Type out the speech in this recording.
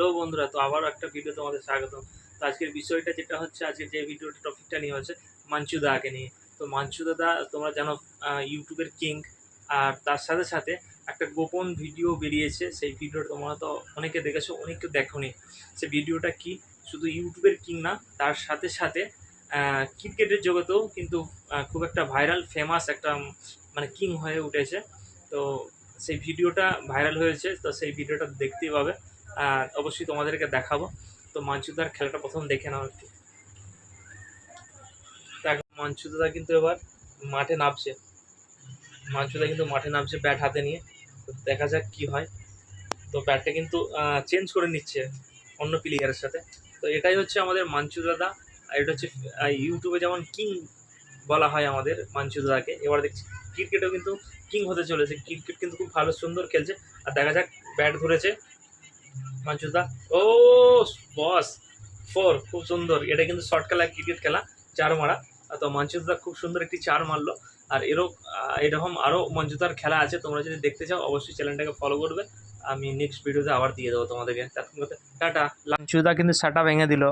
Hello বন্ধুরা, তো আবারও একটা ভিডিও তোমাদের স্বাগতম। তো আজকের বিষয়টা যেটা হচ্ছে, আজকে যে ভিডিওটা টপিকটা নিয়ে হচ্ছে মাঞ্চু দাকে নিয়ে। তো মাঞ্চু দাদা তোমরা জানো ইউটিউবের কিং আর তার সাথে সাথে একটা গোপন ভিডিও বেরিয়েছে। সেই ভিডিওটা তোমরা তো অনেকে দেখেছ অনেকে দেখোনি। সেই ভিডিওটা কি? শুধু ইউটিউবের কিং না, তার সাথে সাথে ক্রিকেটের জগতেও কিন্তু খুব একটা ভাইরাল ফেমাস একটা মানে কিং হয়ে উঠেছে। তো সেই ভিডিওটা ভাইরাল হয়েছে, তো সেই ভিডিওটা দেখতেই পাবে। আর অবশ্যই তোমাদেরকে দেখাবো। তো মাঞ্চুদার খেলাটা প্রথম দেখে নাও একটু। মাঞ্চুদা কিন্তু এবার মাঠে নামছে। মাঞ্চুদা কিন্তু মাঠে নামছে ব্যাট হাতে নিয়ে। তো দেখা যাক কি হয়। তো ব্যাটটা কিন্তু চেঞ্জ করে নিচ্ছে অন্য প্লেয়ারের সাথে। তো এটাই হচ্ছে আমাদের মাঞ্চু দাদা আর এটা হচ্ছে ইউটিউবে যেমন কিং বলা হয় আমাদের মাঞ্চু দাদাকে এবার দেখছি ক্রিকেটেও কিন্তু কিং হতে চলেছে। ক্রিকেট কিন্তু খুব ভালো, সুন্দর খেলছে। আর দেখা যাক, ব্যাট ধরেছে। মাঞ্চুদা ও বস ফোর খুব সুন্দর। এটা কিন্তু শর্ট খেলা ক্রিকেট খেলা, চার মারা। তো মঞ্চুদা খুব সুন্দর একটি চার মারলো। আর এরও এরকম আরও মঞ্চুদার খেলা আছে, তোমরা যদি দেখতে চাও, অবশ্যই চ্যানেলটাকে ফলো করবে। আমি নেক্সট ভিডিওতে আবার দিয়ে দেবো তোমাদেরকে। টাটা লাঞ্চুদা কিন্তু সাটা ভেঙে দিল।